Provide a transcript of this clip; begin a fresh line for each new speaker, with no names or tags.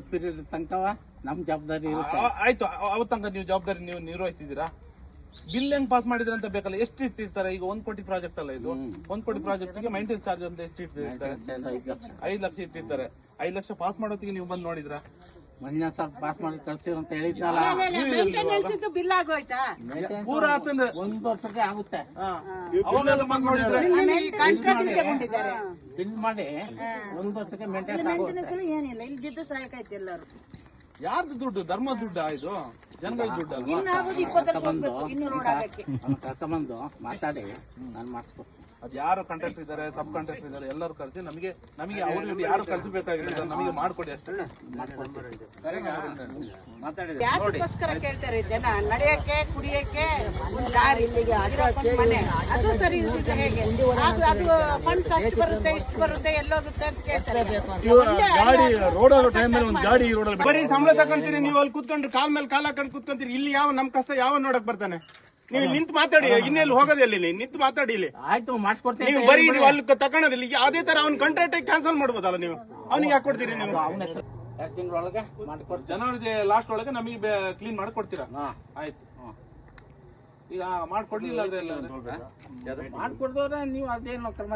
Period ತನಕವ ನಮ್ ಜವಾಬ್ದಾರಿ ಇರುತ್ತೆ.
ಆ- ಆಯ್ತು. ಅ- ಅವತ್ ತನಕ ನೀವು ಜವಾಬ್ದಾರಿ ನೀವು ನಿರ್ವಹಿಸಿದ್ದೀರಾ ಬಿಲ್ ಹೆಂಗ್ ಪಾಸ್ ಮಾಡಿದ್ರೆ ಅಂತ ಬೇಕಲ್ಲ ಎಷ್ಟು ಇಟ್ಟಿರ್ತಾರೆ? ಈಗ ಒಂದ್ ಕೋಟಿ ಪ್ರಾಜೆಕ್ಟ್ ಅಲ್ಲ ಇದು. ಒಂದ್ ಕೋಟಿ ಪ್ರಾಜೆಕ್ಟ್ಗೆ ಚಾರ್ಜ್ ಅಂತ ಎಷ್ಟು ಇಟ್ಟಿರ್ತಾರೆ?
ಐದು ಲಕ್ಷ.
ಐದ್ ಲಕ್ಷ ಇಟ್ಟಿರ್ತಾರೆ. ಐದ್ ಲಕ್ಷ ಪಾಸ್ ಮಾಡೋತ್ತಿಗೆ ನೀವು ಬಂದು ನೋಡಿದ್ರ?
ಮಂಜ ಸರ್ ಪಾಸ್ ಮಾಡಿ ಕಳ್ಸಿರ್ ಅಂತ ಹೇಳಿದ್ನಲ್ಲ.
ಮೇಂಟೆನೆನ್ಸ್ ಬಿಲ್ ಆಗೋಯ್ತಾ?
ಪೂರಾ
ಒಂದ್ ವರ್ಷಕ್ಕೆ ಆಗುತ್ತೆ.
ಬಂದ್ ನೋಡಿದ್ರೆ
ಬಿಲ್ ಮಾಡಿ ಒಂದ್ ವರ್ಷಕ್ಕೆ
ಏನಿಲ್ಲ. ಇಲ್ಲಿ ಬಿದ್ದು ಸಾಯಕೈತಿ ಎಲ್ಲರೂ.
ಯಾರ್ದು ದುಡ್ಡು? ಧರ್ಮ ದುಡ್ಡ ಇದು? ಜನಗಳ ದುಡ್ಡು ಅಲ್ವಾ
ಇನ್ನಾಗೋದು ಇಪ್ಪತ್ತು ವರ್ಷ ಹೋಗ್ಬೇಕು. ಇನ್ನು ರೋಡ್ ಆಗಕ್ಕೆ
ಅವ್ನು ಕರ್ಕೊಂಬಂದು ಮಾತಾಡಿ. ನಾನು ಮಾಡಿಸ್ಕೊಡ್ತೀನಿ.
ಅದ್ ಯಾರು ಕಾಂಟ್ರಾಕ್ಟರ್ ಇದಾರೆ ಸಬ್ ಕಾಂಟ್ರಾಕ್ಟರ್ ಇದಾರೆ ಎಲ್ಲರೂ ಕರೆಸಿ ನಮಗೆ ನಮಗೆ ಅವ್ರಿಗೆ ಯಾರು ಕಲ್ಸಬೇಕಾಗಿಲ್ಲ ನಮಗೆ ಮಾಡ್ಕೊಡಿ ಅಷ್ಟೇ.
ಕೇಳ್ತಾರೆ ಜನ? ನಡೆಯಕ್ಕೆ ಕುಡಿಯಕ್ಕೆ ಮನೆ. ಅದು ಸರಿ ಹೇಗೆ? ಅದು ಅದು ಫಂಡ್ಸ್ ಅಷ್ಟು ಬರುತ್ತೆ ಇಷ್ಟು ಬರುತ್ತೆ ಎಲ್ಲೋಗುತ್ತೆ ಅಂತ ಕೇಳ್ತಾರೆ.
ಬರೀ ಸಂಬಳ ತಗೊಂತೀರಿ ನೀವು ಅಲ್ಲಿ ಕುತ್ಕೊಂಡ್ರೆ ಕಾಲ್ ಮೇಲೆ ಕಾಲ್ ಹಾಕೊಂಡು ಕುತ್ಕೊಂತೀರಿ. ಇಲ್ಲಿ ಯಾವ ನಮ್ ಕಷ್ಟ ಯಾವ ನೋಡಕ್ ಬರ್ತಾನೆ? ನೀವು ನಿಂತು ಮಾತಾಡಿ ಇನ್ನೆಲ್ಲಿ ಹೋಗೋದು ಇಲ್ಲಿ ನಿಂತು ಮಾತಾಡಿ ಇಲ್ಲಿ.
ಆಯ್ತು ಮಾಡಿಸ್ಕೊಡ್ತೀನಿ
ನೀವು ಬರೀ ನೀವು ಅಲ್ಲಿ ತಗೊಳೋದಿಲ್ಲ ಈಗ ಅದೇ ತರ ಅವ್ನ ಕಾಂಟ್ರಾಕ್ಟ್ ಕ್ಯಾನ್ಸಲ್ ಮಾಡ್ಬೋದಲ್ಲ ನೀವು. ಅವ್ನಿಗೆ ಯಾಕೆ ಕೊಡ್ತೀರಿ ನೀವು?
ಅವನ ಹೆಸರು ಎರಡು ತಿಂಗಳೊಳಗೆ ಮಾಡಿಕೊಡ್ತೀನಿ.
ಜನವರಿ ಲಾಸ್ಟ್ ಒಳಗೆ ನಮಗೆ ಕ್ಲೀನ್
ಮಾಡ್ಕೊಡ್ತೀರಾ
ಆಯ್ತು. ಈಗ ಮಾಡ್ಕೊಡ್ಲಿಲ್ಲ ಅಂದ್ರೆ ಎಲ್ಲ
ಮಾಡ್ಕೊಡ್ದವ್ರೆ ನೀವು ಅದೇನು ಕ್ರಮ